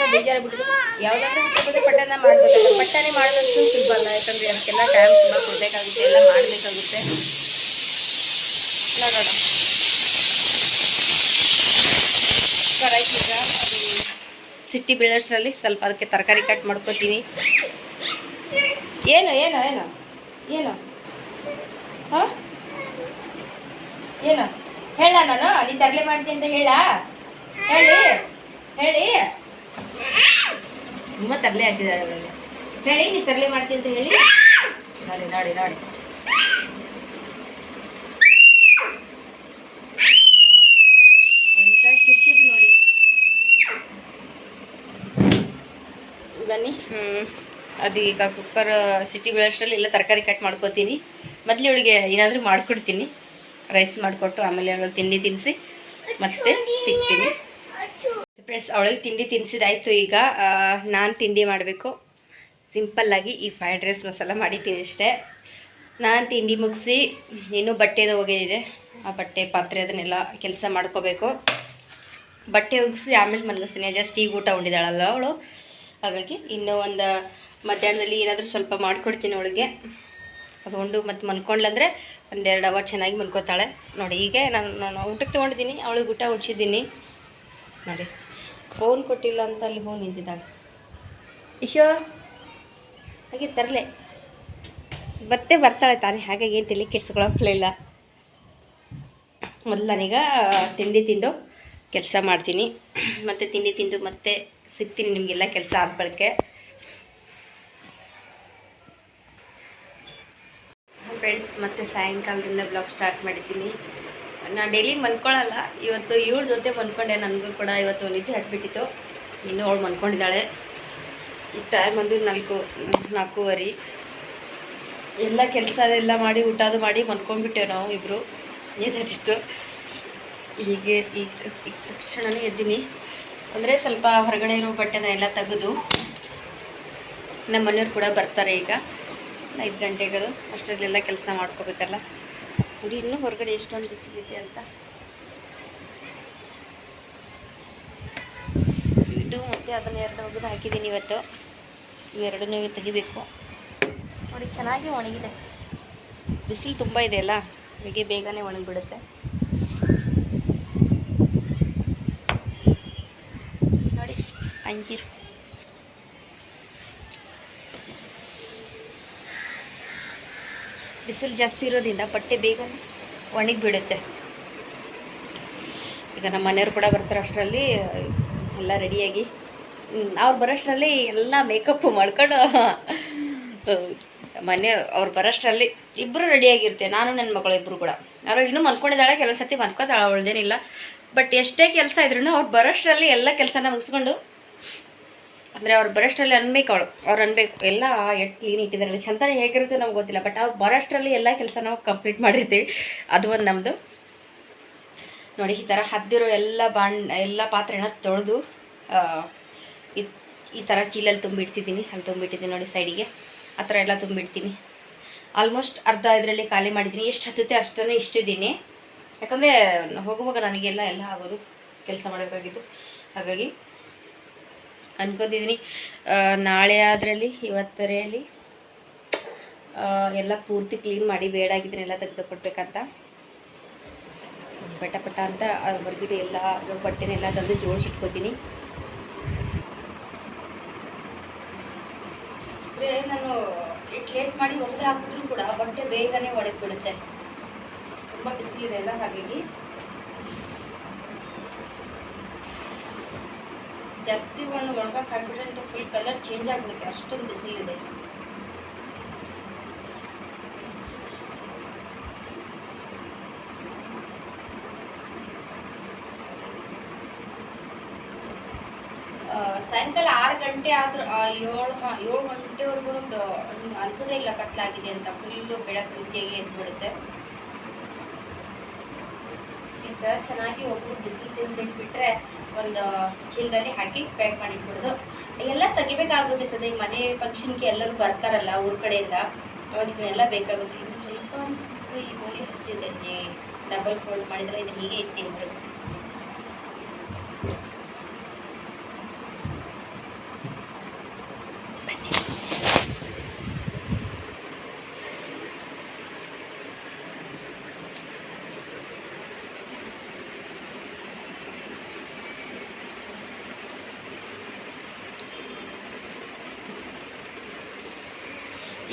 ಸ್ವಲ್ಪ ಬೇಜಾರಾಗ್ಬಿಟ್ಟಿದೆ. ಯಾವುದಾದ್ರೂ ಹತ್ತೊಂಬತ್ತು ಪಟ್ಟಣ ಮಾಡಬೇಕು ಪಟ್ಟಣೆ ಮಾಡೋದಷ್ಟು ಸುಲಭ ಅಲ್ಲ. ಯಾಕಂದರೆ ಅದಕ್ಕೆಲ್ಲ ಟೈಮ್ ತುಂಬ ಕೊಡಬೇಕಾಗುತ್ತೆ, ಎಲ್ಲ ಮಾಡಬೇಕಾಗುತ್ತೆ. ನೋಡೋಣ ಸಿಟ್ಟಿ ಬೀಳೋಷ್ಟರಲ್ಲಿ ಸ್ವಲ್ಪ ಅದಕ್ಕೆ ತರಕಾರಿ ಕಟ್ ಮಾಡ್ಕೊತೀನಿ. ಏನು ಏನು ಏನು? ಏನು? ಹಾಂ? ಏನು? ಹೇಳ ನಾನು. ನೀ ತರಲೆ ಮಾಡ್ತೀನಿ ಅಂತ ಹೇಳ. ಹೇಳಿ. ಹೇಳಿ. ತುಂಬ ತರಲೆ ಹಾಕಿದ್ದಾಳೆ ಅವಳಿಗೆ ಹೇಳಿ ನೀ ತರಲೆ ಮಾಡ್ತೀನಿ ಅಂತ ಹೇಳಿ. ನೋಡಿ ನೋಡಿ ನೋಡಿ. ನೋಡಿ. ಬನ್ನಿ. ಹ್ಞೂ ಅದೀಗ ಕುಕ್ಕರ್ ಸಿಟಿ ಬೀಳೋಷ್ಟರಲ್ಲಿ ಎಲ್ಲ ತರಕಾರಿ ಕಟ್ ಮಾಡ್ಕೊತೀನಿ. ಮೊದಲು ಅವಳಿಗೆ ಏನಾದರೂ ಮಾಡಿಕೊಡ್ತೀನಿ. ರೈಸ್ ಮಾಡಿಕೊಟ್ಟು ಆಮೇಲೆ ಅವಳು ತಿಂಡಿ ತಿನ್ನಿಸಿ ಮತ್ತೆ ಸಿಗ್ತೀನಿ. ಫ್ರೆಂಡ್ಸ್ ಅವಳಿಗೆ ತಿಂಡಿ ತಿನ್ನಿಸಿದಾಯಿತು ಈಗ. ನಾನು ತಿಂಡಿ ಮಾಡಬೇಕು. ಸಿಂಪಲ್ಲಾಗಿ ಈ ಫ್ರೈಡ್ ರೈಸ್ ಮಸಾಲ ಮಾಡಿದ್ದೀನಿ ಅಷ್ಟೇ ನಾನು ತಿಂಡಿ ಮುಗಿಸಿ, ಇನ್ನೂ ಬಟ್ಟೆದು ಹೋಗಿದ್ದಿದೆ ಆ ಬಟ್ಟೆ ಪಾತ್ರೆ ಅದನ್ನೆಲ್ಲ ಕೆಲಸ ಮಾಡ್ಕೋಬೇಕು. ಬಟ್ಟೆ ಒಗಿಸಿ ಆಮೇಲೆ ಮಲಗಿಸ್ತೀನಿ. ಜಸ್ಟ್ ಈಗ ಊಟ ಉಂಡಿದ್ದಾಳಲ್ಲ ಅವಳು. ಹಾಗಾಗಿ ಇನ್ನೂ ಒಂದು ಮಧ್ಯಾಹ್ನದಲ್ಲಿ ಏನಾದರೂ ಸ್ವಲ್ಪ ಮಾಡಿಕೊಡ್ತೀನಿ ಅವಳಿಗೆ. ಅದು ಉಂಡು ಮತ್ತು ಮಲ್ಕೊಂಡ್ಲಂದರೆ ಒಂದೆರಡು ಅವರ್ ಚೆನ್ನಾಗಿ ಮಲ್ಕೋತಾಳೆ. ನೋಡಿ, ಹೀಗೆ ನಾನು ನಾನು ಊಟಕ್ಕೆ ತೊಗೊಂಡಿದ್ದೀನಿ. ಅವಳಿಗೆ ಊಟ ಉಡ್ಸಿದ್ದೀನಿ ನೋಡಿ. ಫೋನ್ ಕೊಟ್ಟಿಲ್ಲ ಅಂತ ಅಲ್ಲಿ ಹೋಗಿ ನಿಂತಿದ್ದಾಳೆ. ಇಶೋ ಹಾಗೆ ತರಲೆ. ಮತ್ತೆ ಬರ್ತಾಳೆ ತಾನೇ ಹಾಗಾಗಿ ಏನು ತಲೆ ಇಲ್ಲ. ಮೊದಲು ನಾನೀಗ ತಿಂಡಿ ತಿಂದು ಕೆಲಸ ಮಾಡ್ತೀನಿ. ಮತ್ತು ತಿಂಡಿ ತಿಂದು ಮತ್ತೆ ಸಿಗ್ತೀನಿ ನಿಮಗೆಲ್ಲ ಕೆಲಸ ಆದ ಫ್ರೆಂಡ್ಸ್ ಮತ್ತು ಸಾಯಂಕಾಲದಿಂದ ಬ್ಲಾಗ್ ಸ್ಟಾರ್ಟ್ ಮಾಡಿದ್ದೀನಿ. ನಾನು ಡೈಲಿ ಮನ್ಕೊಳ್ಳಲ್ಲ ಇವತ್ತು ಇವಳ ಜೊತೆ ಮನ್ಕೊಂಡೆ ನನಗೂ ಕೂಡ ಇವತ್ತು ನಿದ್ದೆ ಹತ್ಬಿಟ್ಟಿತ್ತು. ಇನ್ನೂ ಅವಳು ಮನ್ಕೊಂಡಿದ್ದಾಳೆ ಈಗ ಟೈಮ್ ಬಂದು ನಾಲ್ಕು, ನಾಲ್ಕೂವರೆ. ಎಲ್ಲ ಕೆಲಸ ಎಲ್ಲ ಮಾಡಿ ಊಟ ಅದು ಮಾಡಿ ಮನ್ಕೊಂಡ್ಬಿಟ್ಟೆವು ನಾವು ಇಬ್ಬರು ಎದ್ದಿತ್ತು ಹೀಗೆ ಈಗ ಈಗ ತಕ್ಷಣವೇ ಎದ್ದೀನಿ. ಅಂದರೆ ಸ್ವಲ್ಪ ಹೊರಗಡೆ ಇರೋ ಬಟ್ಟೆನೆಲ್ಲ ತೆಗೆದು ನಮ್ಮ ಮನೆಯವ್ರು ಕೂಡ ಬರ್ತಾರೆ ಈಗ. ಐದು ಗಂಟೆಗದು ಅಷ್ಟರಲ್ಲೆಲ್ಲ ಕೆಲಸ ಮಾಡ್ಕೋಬೇಕಲ್ಲ. ನೋಡಿ ಇನ್ನೂ ಹೊರಗಡೆ ಎಷ್ಟೊಂದು ಬಿಸಿಲಿದೆ ಅಂತ. ಇದು ಮತ್ತು ಅದನ್ನು ಎರಡು ಒಗೆದು ಹಾಕಿದ್ದೀನಿ ಇವತ್ತು. ಇವೆರಡನ್ನೂ ತೆಗಿಬೇಕು. ನೋಡಿ, ಚೆನ್ನಾಗಿ ಒಣಗಿದೆ. ಬಿಸಿಲು ತುಂಬ ಇದೆ ಅಲ್ಲ? ಹಾಗೆ ಬೇಗನೆ ಒಣಗಿಬಿಡುತ್ತೆ. ನೋಡಿ, ಅಂಜೀರು. ಬಿಸಿಲು ಜಾಸ್ತಿ ಇರೋದ್ರಿಂದ ಬಟ್ಟೆ ಬೇಗ ಒಣಗಿ ಬಿಡುತ್ತೆ ಈಗ ನಮ್ಮ ಮನೆಯವರು ಕೂಡ ಬರ್ತಾರೆ ಅಷ್ಟರಲ್ಲಿ, ಎಲ್ಲ ರೆಡಿಯಾಗಿ. ಅವ್ರು ಬರೋಷ್ಟರಲ್ಲಿ ಎಲ್ಲ ಮೇಕಪ್ಪು ಮಾಡ್ಕೊಂಡು ಮನೆ, ಅವ್ರು ಬರೋಷ್ಟರಲ್ಲಿ ಇಬ್ಬರು ರೆಡಿಯಾಗಿರ್ತೆ ನಾನು, ನನ್ನ ಮಗಳು ಇಬ್ಬರು ಕೂಡ. ಅವರು ಇನ್ನೂ ಮನ್ಕೊಂಡಿದ್ದಾಳೆ ಕೆಲವು ಸತಿ ಮನ್ಕೋತಾಳೆ ಅವಳ್ದೇನಿಲ್ಲ. ಬಟ್ ಎಷ್ಟೇ ಕೆಲಸ ಇದ್ರೂ ಅವ್ರು ಬರೋಷ್ಟರಲ್ಲಿ ಎಲ್ಲ ಕೆಲಸನ ಮುಗಿಸ್ಕೊಂಡು ಅಂದರೆ ಅವ್ರು ಬರಷ್ಟರಲ್ಲಿ ಅನ್ಬೇಕು ಅವಳು. ಅವ್ರು ಅನ್ಬೇಕು, ಎಲ್ಲ ಎಟ್ ಕ್ಲೀನ್ ಇಟ್ಟಿದ್ದಾರೆ ಚಂದನೆ ಹೇಗಿರುತ್ತೋ ನಮ್ಗೆ ಗೊತ್ತಿಲ್ಲ ಬಟ್ ಅವ್ರು ಬರಷ್ಟರಲ್ಲಿ ಎಲ್ಲ ಕೆಲಸ ನಾವು ಕಂಪ್ಲೀಟ್ ಮಾಡಿರ್ತೀವಿ. ಅದು ಒಂದು ನಮ್ಮದು ನೋಡಿ, ಈ ಥರ ಹದ್ದಿರೋ ಎಲ್ಲ ಬಾಣ್, ಎಲ್ಲ ಪಾತ್ರೆನ ತೊಳೆದು ಈ ಥರ ಚೀಲಲ್ಲಿ ತುಂಬಿಡ್ತಿದ್ದೀನಿ. ಅಲ್ಲಿ ತುಂಬಿಟ್ಟಿದ್ದೀನಿ ನೋಡಿ ಸೈಡಿಗೆ ಆ ಥರ ಎಲ್ಲ ತುಂಬಿಡ್ತೀನಿ. ಆಲ್ಮೋಸ್ಟ್ ಅರ್ಧ ಇದರಲ್ಲಿ ಖಾಲಿ ಮಾಡಿದ್ದೀನಿ. ಎಷ್ಟು ಹತ್ತುತ್ತೆ ಅಷ್ಟನ್ನೇ ಇಷ್ಟಿದ್ದೀನಿ. ಯಾಕಂದರೆ ಹೋಗುವಾಗ ನನಗೆಲ್ಲ ಎಲ್ಲ ಆಗೋದು, ಕೆಲಸ ಮಾಡಬೇಕಾಗಿತ್ತು. ಹಾಗಾಗಿ ಅನ್ಕೋತಿದ್ದೀನಿ ಆ, ನಾಳೆ ಅದರಲ್ಲಿ ಇವತ್ತರೆಯಲ್ಲಿ ಎಲ್ಲ ಪೂರ್ತಿ ಕ್ಲೀನ್ ಮಾಡಿ ಬೇಡಾಗಿದ್ದನ್ನೆಲ್ಲ ತೆಗೆದು ಕೊಡ್ಬೇಕಂತ ಪಟ ಪಟ ಅಂತ ಹೊರಗಿಟ್ಟು ಎಲ್ಲ ಬಟ್ಟೆನೆಲ್ಲ ತಂದು ಜೋಡಿಸಿಟ್ಕೋತೀನಿ ನಾನು ಇಟ್ಟು ಲೇಟ್ ಮಾಡಿ ಒಗೆದು ಹಾಕಿದ್ರು ಕೂಡ ಬಟ್ಟೆ ಬೇಗನೆ ಒಣಗಿಬಿಡುತ್ತೆ ತುಂಬ ಬಿಸಿಲಿದೆ ಅಲ್ಲ ಹಾಗಾಗಿ. ಜಾಸ್ತಿ ಒಂದು ಒಣಗಕ್ಕೆ ಹಾಕ್ಬಿಟ್ರೆ ಅಂತ ಫುಲ್ ಕಲರ್ ಚೇಂಜ್ ಆಗಿಬಿಡುತ್ತೆ. ಅಷ್ಟೊಂದು ಬಿಸಿಲಿದೆ ಸಾಯಂಕಾಲ ಆರು ಗಂಟೆ ಆದ್ರೂ ಏಳು ಏಳು ಗಂಟೆವರೆಗೂ ಅನ್ಸೋದೇ ಇಲ್ಲ ಕತ್ಲಾಗಿದೆ ಅಂತ. ಫುಲ್ಲು ಬೆಳಕು ರೀತಿಯಾಗಿ ಎದ್ಬಿಡುತ್ತೆ. ಥರ ಚೆನ್ನಾಗಿ ಒಬ್ಬರು ಬಿಸಿಲು ತಿನ್ಸಿಟ್ಬಿಟ್ರೆ ಒಂದು ಚೀಲದಲ್ಲಿ ಹಾಕಿ ಪ್ಯಾಕ್ ಮಾಡಿಟ್ಬಿಡೋದು ಎಲ್ಲ ತೆಗಿಬೇಕಾಗುತ್ತೆ ಸದ ಈ ಮನೆ ಫಂಕ್ಷನ್ಗೆ ಎಲ್ಲರೂ ಬರ್ತಾರಲ್ಲ ಊರ ಕಡೆಯಿಂದ. ಅವಾಗ ಇದನ್ನೆಲ್ಲ ಬೇಕಾಗುತ್ತೆ. ಇನ್ನು ಸ್ವಲ್ಪ ಅನಿಸ್ಬಿಟ್ಟು ಈ ಹಸಿದೆ ಡಬಲ್ ಫೋಲ್ಡ್ ಮಾಡಿದರೆ ಇದನ್ನ ಹೀಗೆ ಇಡ್ತೀನಿ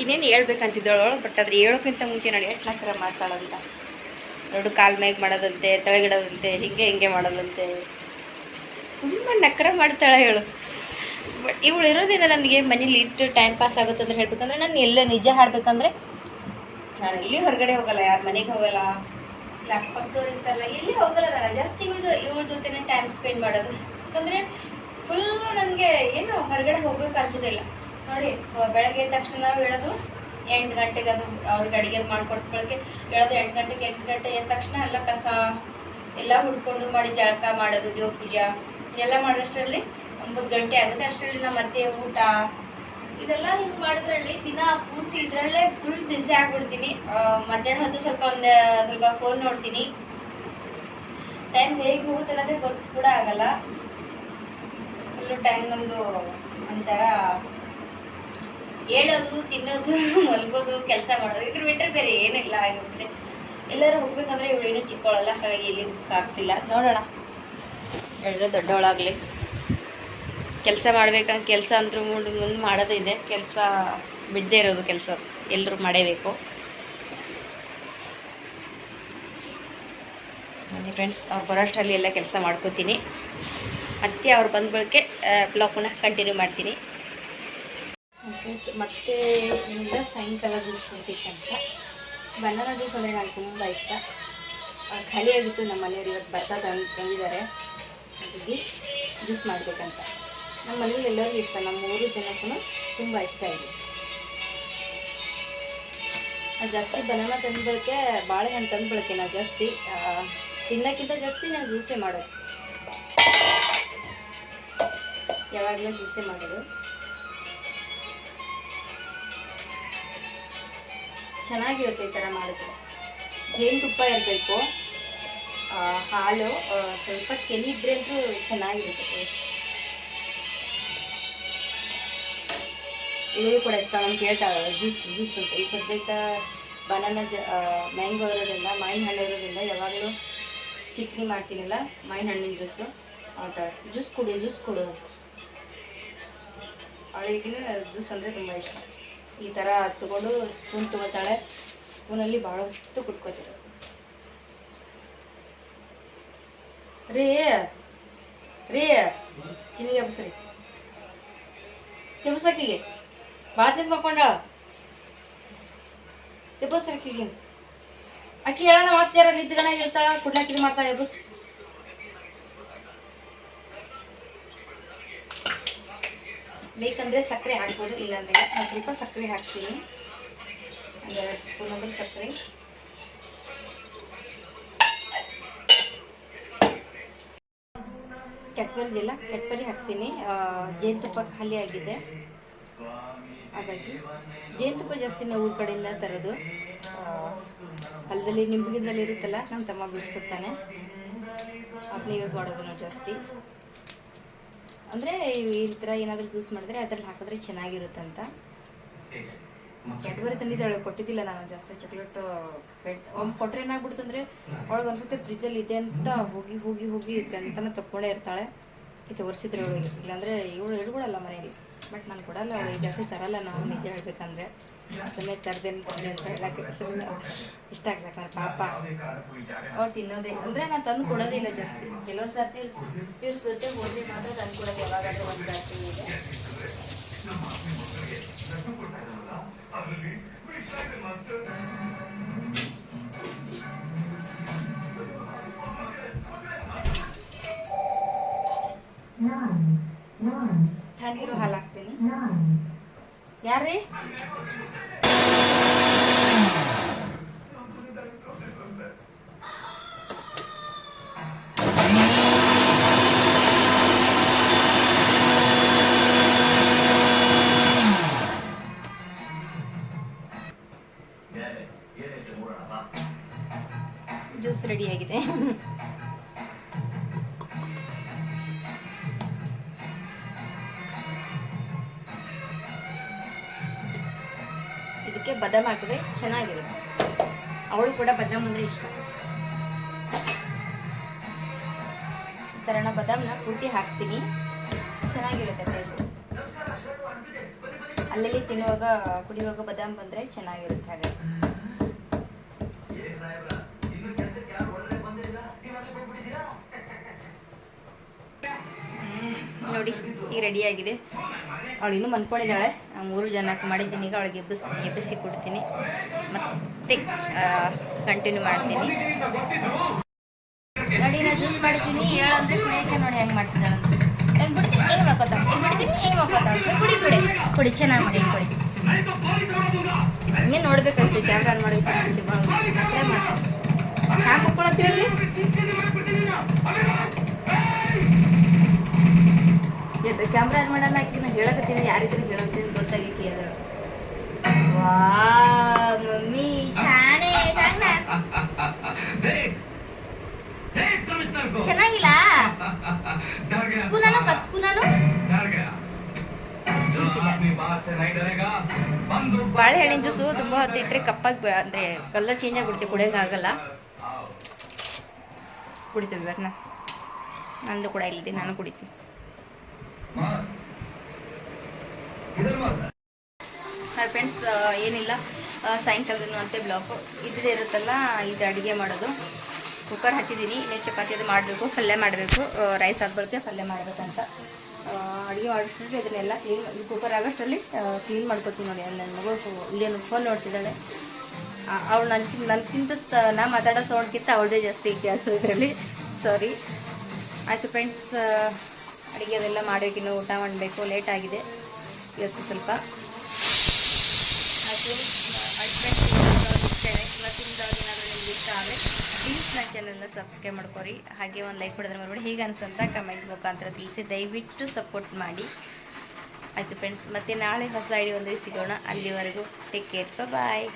ಇನ್ನೇನು ಹೇಳ್ಬೇಕಂತಿದ್ದಳು ಬಟ್ ಅದ್ರ ಹೇಳೋಕ್ಕಿಂತ ಮುಂಚೆ ನೋಡಿ ಎಟ್ಲ ಥರ ಮಾಡ್ತಾಳಂತ. ಎರಡು ಕಾಲ್ ಮೇಗ್ ಮಾಡೋದಂತೆ, ತಳಗಿಡೋದಂತೆ, ಹಿಂಗೆ ಹಿಂಗೆ ಮಾಡೋದಂತೆ. ತುಂಬ ನಕರ ಮಾಡ್ತಾಳೆ ಹೇಳು ಬಟ್ ಇವಳು ಇರೋದ್ರಿಂದ ನನಗೆ ಮನೇಲಿ ಇಟ್ಟು ಟೈಮ್ ಪಾಸ್ ಆಗುತ್ತೆ ಅಂತ ಹೇಳ್ಬೇಕಂದ್ರೆ ನಾನು ಎಲ್ಲ ನಿಜ ಹಾಡ್ಬೇಕಂದ್ರೆ ನಾನು ಎಲ್ಲಿ ಹೊರಗಡೆ ಹೋಗಲ್ಲ, ಯಾರ ಮನೆಗೆ ಹೋಗಲ್ಲ. ಇಲ್ಲ ಅಕ್ಕಪಕ್ಕದವ್ರು ಇರ್ತಾರಲ್ಲ, ಎಲ್ಲಿ ಹೋಗಲ್ಲ ನಾನು. ಜಾಸ್ತಿ ಇವಳ ಇವಳ ಜೊತೆನೇ ಟೈಮ್ ಸ್ಪೆಂಡ್ ಮಾಡೋದು. ಯಾಕಂದರೆ ಫುಲ್ಲು ನನಗೆ ಏನು ಹೊರಗಡೆ ಹೋಗೋಕೆ ಅನ್ಸೋದಿಲ್ಲ ನೋಡಿ ಬೆಳಗ್ಗೆ ತಕ್ಷಣ ನಾವು ಹೇಳೋದು ಎಂಟು ಗಂಟೆಗೆ ಅದು ಅವ್ರಿಗೆ ಅಡುಗೆ ಮಾಡಿಕೊಟ್ಕೊಳಕ್ಕೆ ಹೇಳೋದು ಎಂಟು ಗಂಟೆಗೆ, ಎಂಟು ಗಂಟೆ ಎದ್ದ ತಕ್ಷಣ ಎಲ್ಲ ಕಸ ಎಲ್ಲ ಹುಡ್ಕೊಂಡು ಮಾಡಿ ಜಳಕ ಮಾಡೋದು, ದೇವ್ರ ಪೂಜಾ ಎಲ್ಲ ಮಾಡೋಷ್ಟರಲ್ಲಿ ಒಂಬತ್ತು ಗಂಟೆ ಆಗುತ್ತೆ. ಅಷ್ಟರಲ್ಲಿ ನಮ್ಮ ಮತ್ತೆ ಊಟ ಇದೆಲ್ಲ ಹಿಂಗೆ ಮಾಡೋದ್ರಲ್ಲಿ ದಿನ ಪೂರ್ತಿ ಇದರಲ್ಲೇ ಫುಲ್ ಬ್ಯುಸಿ ಆಗಿಬಿಡ್ತೀನಿ. ಮಧ್ಯಾಹ್ನ ಹೊತ್ತು ಸ್ವಲ್ಪ ಒಂದು, ಸ್ವಲ್ಪ ಫೋನ್ ನೋಡ್ತೀನಿ. ಟೈಮ್ ಹೇಗೆ ಹೋಗುತ್ತೆ ಅನ್ನೋದೇ ಗೊತ್ತು ಕೂಡ ಆಗಲ್ಲ. ಫುಲ್ಲು ಟೈಮ್ ನಮ್ಮದು ಒಂಥರ ಹೇಳೋದು, ತಿನ್ನೋದು, ಮಲ್ಗೋದು, ಕೆಲಸ ಮಾಡೋದು, ಇದ್ರ ಬಿಟ್ಟರೆ ಬೇರೆ ಏನಿಲ್ಲ ಆಗಿಬಿಟ್ಟೆ ಎಲ್ಲರೂ ಹೋಗ್ಬೇಕಂದ್ರೆ ಇವಳು ಏನು ಚಿಕ್ಕವಳಲ್ಲ ಹಾಗಾಗಿ ಎಲ್ಲಿ ಆಗ್ತಿಲ್ಲ. ನೋಡೋಣ. ಎಲ್ಲ ದೊಡ್ಡವಳಾಗಲಿ. ಕೆಲಸ ಮಾಡ್ಬೇಕಂತ ಕೆಲಸ ಅಂತೂ ಮುಂದೆ ಮುಂದೆ ಮಾಡೋದೇ ಇದೆ. ಕೆಲಸ ಬಿಡದೇ ಇರೋದು ಕೆಲಸ. ಎಲ್ಲರೂ ಮಾಡೇಬೇಕು. ನನ್ನ ಫ್ರೆಂಡ್ಸ್ ಅವ್ರು ಬರೋಷ್ಟರಲ್ಲಿ ಎಲ್ಲ ಕೆಲಸ ಮಾಡ್ಕೋತೀನಿ. ಮತ್ತೆ ಅವ್ರು ಬಂದ ಪುನಃ ಕಂಟಿನ್ಯೂ ಮಾಡ್ತೀನಿ. ಮತ್ತೆ ಏನಿಲ್ಲ ಸಾಯಂಕಾಲ ಜ್ಯೂಸ್ ಅಂತ ಬನಾನ ಜ್ಯೂಸ್ ಅಂದರೆ ನನಗೆ ತುಂಬ ಇಷ್ಟ. ಖಾಲಿ ಆಗಿತ್ತು ನಮ್ಮ ಮನೆಯವ್ರು ಇವತ್ತು ಬರ್ತಾ ತಂದು ತಂದಿದ್ದಾರೆ ಹಾಗಾಗಿ ಜ್ಯೂಸ್ ಮಾಡಬೇಕಂತ. ನಮ್ಮ ಮನೇಲಿ ಎಲ್ಲರಿಗೂ ಇಷ್ಟ. ನಮ್ಮ ಮೂರು ಜನಕ್ಕೂ ತುಂಬ ಇಷ್ಟ ಇದೆ. ಜಾಸ್ತಿ ಬನಾನ ತಂದು ಬಳಕೆ, ಬಾಳೆಹಣ್ಣು ತಂದು ಬಳಕೆ ನಾವು ಜಾಸ್ತಿ. ತಿನ್ನೋಕ್ಕಿಂತ ಜಾಸ್ತಿ ನಾವು ಜ್ಯೂಸೇ ಮಾಡೋದು. ಯಾವಾಗಲೂ ಜ್ಯೂಸೇ ಮಾಡೋದು. ಚೆನ್ನಾಗಿರುತ್ತೆ ಈ ಥರ ಮಾಡಿದ್ರೆ. ಜೇನುತುಪ್ಪ ಇರಬೇಕು ಹಾಲು ಸ್ವಲ್ಪ ಕೆನಿದ್ರೆ ಅಂತೂ ಚೆನ್ನಾಗಿರುತ್ತೆ ಟೇಸ್ಟ್ ಇವರು ಕೂಡ ಇಷ್ಟ ನಾನು ಕೇಳ್ತಾಳೆ ಜ್ಯೂಸ್ ಜ್ಯೂಸ್ ಅಂತ. ಈ ಸದ್ಯಕ್ಕೆ ಬನಾನ ಜ ಮ್ಯಾಂಗೋ ಇರೋದ್ರಿಂದ, ಮಾವಿನ ಹಣ್ಣು ಇರೋದ್ರಿಂದ ಯಾವಾಗಲೂ ಸಿಕ್ನಿ ಮಾಡ್ತೀನಲ್ಲ, ಮಾವಿನ ಹಣ್ಣಿನ ಜ್ಯೂಸು ಹೇಳ್ತಾಳೆ ಜ್ಯೂಸ್ ಕೊಡು ಜ್ಯೂಸ್ ಕೊಡು ಅವಳಿಗೆ ಜ್ಯೂಸ್ ಅಂದರೆ ತುಂಬ ಇಷ್ಟ. ಈ ಥರ ತೊಗೊಂಡು ಸ್ಪೂನ್ ತಗೋತಾಳೆ. ಸ್ಪೂನಲ್ಲಿ ಭಾಳ ಹೊತ್ತು ಕುಟ್ಕೋತಾರೆ. ರೀ ರೀ ಚಿನ್ನಿಗೆ ಎಬ್ಸ್ರಿ. ಎಬ್ಸಕ್ಕಿಗೆ ಭಾಳ ತಿಂದು ಮಾಡ್ಕೊಂಡ ಎಬ್ಬಸ್ರಿ ಅಕ್ಕಿಗೆ ಅಕ್ಕಿ ಹೇಳೋಣ ಮಾಡ್ತೀರ ನಿದ್ದಗಣ ಇರ್ತಾಳ ಕುಡ್ಲಾಕಿದ್ ಮಾಡ್ತಾಳೆ ಎಬ್ಬಸ್ ಬೇಕಂದ್ರೆ ಸಕ್ಕರೆ ಹಾಕ್ಬೋದು, ಇಲ್ಲಾಂದರೆ ಇಲ್ಲ. ನಾನು ಸ್ವಲ್ಪ ಸಕ್ಕರೆ ಹಾಕ್ತೀನಿ. ಒಂದು ಎರಡು ಸ್ಪೂನ್ ಅಂದ್ರೆ ಸಕ್ಕರೆ. ಕೆಟ್ಪರಿದಿಲ್ಲ ಕೆಟ್ಬರಿ ಹಾಕ್ತೀನಿ. ಜೇನುತುಪ್ಪ ಖಾಲಿ ಆಗಿದೆ. ಹಾಗಾಗಿ ಜೇನುತುಪ್ಪ ಜಾಸ್ತಿ ನಾವು ಊರ ಕಡೆಯಿಂದ ತರೋದು. ಹೊಲದಲ್ಲಿ, ನಿಂಬೆ ಗಿಡದಲ್ಲಿ ಇರುತ್ತಲ್ಲ ನಮ್ಮ ತಮ್ಮ ಬಿಡಿಸ್ಕೊಡ್ತಾನೆ. ಅದನ್ನ ಯೂಸ್ ಮಾಡೋದು ನಾವು ಜಾಸ್ತಿ. ಅಂದರೆ ಈ ಥರ ಏನಾದರೂ ಜ್ಯೂಸ್ ಮಾಡಿದ್ರೆ ಅದ್ರಲ್ಲಿ ಹಾಕಿದ್ರೆ ಚೆನ್ನಾಗಿರುತ್ತಂತ. ಕ್ಯಾಡ್ಬರಿ ತಂದಿದ್ದಾಳೆ ಕೊಟ್ಟಿದ್ದಿಲ್ಲ ನಾನು, ಜಾಸ್ತಿ ಚಾಕ್ಲೇಟ್ ಬೇಡ ಒಮ್ಮೆ ಕೊಟ್ಟರೆ ಏನಾಗ್ಬಿಡ್ತಂದ್ರೆ ಅವಳಿಗೆ ಅನ್ಸುತ್ತೆ ಫ್ರಿಜ್ಜಲ್ಲಿ ಇದೆ ಅಂತ ಹೋಗಿ ಹೋಗಿ ಹೋಗಿ ಅಂತನ ತಕ್ಕೊಂಡೇ ಇರ್ತಾಳೆ. ಇದು ಒರೆಸಿದ್ರೆ ಇವಳಿಗೆ ಇಲ್ಲಾಂದರೆ ಇವಳು ಹಿಡ್ಕೊಳಲ್ಲ ಮನೇಲಿ. ಬಟ್ ನಾನು ಕೊಡಲ್ಲ ಅವಳಿಗೆ ಜಾಸ್ತಿ ತರಲ್ಲ ನಾವು ನಿಜ ಹೇಳ್ಬೇಕಂದ್ರೆ. ಸುಮ್ಮನೆ ತರದೇನು ಕೊಡ್ಲಿ ಅಂತ ಹೇಳಕ್ಕೆ ಸುಮ್ಮನೆ ಇಷ್ಟ ಆಗ್ಬೇಕು ನನ್ನ ಪಾಪ. ಅವ್ರು ತಿನ್ನೋದೇ. ಅಂದರೆ ನಾನು ತಂದು ಕೊಡೋದೇ ಇಲ್ಲ ಜಾಸ್ತಿ. ಕೆಲವೊಂದು ಸರ್ತಿ ಇವ್ರ ಜೊತೆ ಹೋದ್ರೆ ಮಾತ್ರ ತಂದು ಕೊಡೋದು ಯಾವಾಗಾದ್ರೂ ಒಂದು ಸರ್ತಿ ಇದೆ. ತಣ್ಣಗಿರೋ ಹಾಲು ಹಾಕ್ತೀನಿ ಯಾರ್ರೀ ಜ್ಯೂಸ್ ರೆಡಿ ಆಗಿದೆ. ಬದಾಮ್ ಹಾಕಿದ್ರೆ ಚೆನ್ನಾಗಿರುತ್ತೆ. ಅವಳು ಕೂಡ ಬದಾಮ್ ಅಂದರೆ ಇಷ್ಟ. ಈ ಥರನ ಬದಾಮ್ನ ಕುಟ್ಟಿ ಹಾಕ್ತೀನಿ. ಚೆನ್ನಾಗಿರುತ್ತೆ ಟೇಸ್ಟ್ ಅಲ್ಲಲ್ಲಿ ತಿನ್ನುವಾಗ, ಕುಡಿಯುವಾಗ ಬದಾಮ್ ಬಂದರೆ ಚೆನ್ನಾಗಿರುತ್ತೆ ಹಾಗೆ. ನೋಡಿ, ಈಗ ರೆಡಿ ಆಗಿದೆ. ಅವಳು ಇನ್ನೂ ಮನ್ಕೊಂಡಿದ್ದಾಳೆ. ಮೂರು ಜನಕ್ಕೆ ಮಾಡಿದ್ದೀನಿ, ಈಗ ಅವಳಿಗೆ ಎಬ್ಬಿಸಿ ಎಬ್ಬಿಸಿ ಕೊಡ್ತೀನಿ. ಮತ್ತೆ ಕಂಟಿನ್ಯೂ ಮಾಡ್ತೀನಿ. ನೋಡಿ, ನಾನು ಜ್ಯೂಸ್ ಮಾಡಿದ್ದೀನಿ. ಹೇಳಂದ್ರೆ ಕುಡಿಯೋಕ್ಕೆ ನೋಡಿ ಹೆಂಗೆ ಮಾಡ್ತಿದ್ದಾಳೆ ಹೆಂಗೆ ಬಿಡ್ತೀನಿ ಹೆಂಗೆ ಮಾಡ್ಕೋತಾಳೆ? ಹೆಂಗೆ ಬಿಡ್ತೀನಿ ಹೆಂಗೆ ಮಾಡ್ಕೋತಾಳೆ? ಕುಡಿ ಕುಡಿ ಕುಡಿ. ಚೆನ್ನಾಗಿ ಮಾಡಿ, ಕುಡಿ. ಹಂಗೆ ನೋಡ್ಬೇಕಾಗ್ತದೆ ಕ್ಯಾಮ್ರಾ ಆನ್ ಮಾಡ್ತೀನಿ ಹ್ಯಾಂಗೆ ಮಕ್ಕಳಂತ ಹೇಳಿ ಎದ್ದು ಕ್ಯಾಮ್ರಾ ಆನ್ ಮಾಡೋಣ ಆಕಿ ನಾ ಹೇಳಕತ್ತೀನಿ ಯಾರಿದ್ರೆ ಹೇಳತ್ತೀನಿ ಗೊತ್ತಾಗೈತಿ ಅದ. ವಾ ಮಮ್ಮಿ ಶಾನೆ ಚೆನ್ನಾಗಿಲ್ಲ? ಸ್ಪೂನನು ಕಸ್ಪೂನನು ಬಾಳೆಹಣ್ಣಿನ ಜ್ಯೂಸು ತುಂಬ ಹೊತ್ತು ಇಟ್ಟರೆ ಕಪ್ಪಾಗಿ ಅಂದರೆ ಕಲರ್ ಚೇಂಜ್ ಆಗಿಬಿಡುತ್ತೆ ಆಗಲ್ಲ. ಕುಡಿತೀವಿ ಬರ್ನ? ನಂದು ಕೂಡ ಇಲ್ಲಿದೆ ನಾನು ಕುಡಿತೀನಿ. ಹಾಯ್ ಫ್ರೆಂಡ್ಸ್ ಏನಿಲ್ಲ. ಸಾಯಂಕಾಲದೂ ಅಂತ ಬ್ಲಾಕು ಇದ್ದೇ ಇರುತ್ತಲ್ಲ, ಇದು ಅಡುಗೆ ಮಾಡೋದು. ಕುಕ್ಕರ್ ಹಚ್ಚಿದ್ದೀನಿ ಇನ್ನು ಚಪಾತಿ ಅದು ಮಾಡಬೇಕು, ಪಲ್ಯ ಮಾಡಬೇಕು. ರೈಸ್ ಬಳಿಕ ಪಲ್ಯ ಮಾಡಬೇಕಂತ. ಅಡುಗೆ ಮಾಡೋಷ್ಟರಲ್ಲಿ ಇದನ್ನೆಲ್ಲ ಕ್ಲೀನ್ ಕುಕ್ಕರ್ ಆಗೋಷ್ಟರಲ್ಲಿ ಕ್ಲೀನ್ ಮಾಡ್ಕೋತೀನಿ ನೋಡಿ. ಅಲ್ಲಿ ನನ್ನ ಮಗು ಇಲ್ಲೇನು ಫೋನ್ ನೋಡ್ತಿದ್ದಾಳೆ. ಅವಳು ನನ್ನ ನನಗಿಂತ ನಾ ಮಾತಾಡೋ ಸೌಂಡ್ಗಿಂತ ಅವಳದೇ ಜಾಸ್ತಿ ಕೆಲಸ ಇದರಲ್ಲಿ. ಸಾರಿ ಆಯಿತು ಫ್ರೆಂಡ್ಸ್ ಅಡುಗೆ ಅದೆಲ್ಲ ಮಾಡಬೇಕು, ಇನ್ನು ಊಟ ಮಾಡಬೇಕು ಲೇಟ್ ಆಗಿದೆ. ಇವತ್ತು ಸ್ವಲ್ಪ. ಏನಾದರೂ ನಿಮ್ಗೆ ಇಷ್ಟ ಚಾನಲ್ನ ಸಬ್ಸ್ಕ್ರೈಬ್ ಮಾಡ್ಕೊರಿ. ಹಾಗೆ ಒಂದು ಲೈಕ್ ಕೊಡೋದ್ರ ಮರಬೇಡಿ. ಹೀಗೆ ಅನ್ಸಂತ ಕಮೆಂಟ್ ಮುಖಾಂತರ ತಿಳಿಸಿ, ದಯವಿಟ್ಟು ಸಪೋರ್ಟ್ ಮಾಡಿ. ಆಯಿತು ಫ್ರೆಂಡ್ಸ್ ಮತ್ತೆ ನಾಳೆ ಹೊಸ ಐಡಿ ಒಂದು ಸಿಗೋಣ. ಅಲ್ಲಿವರೆಗೂ ಟೇಕ್ ಕೇರ್ ಬಾಯ್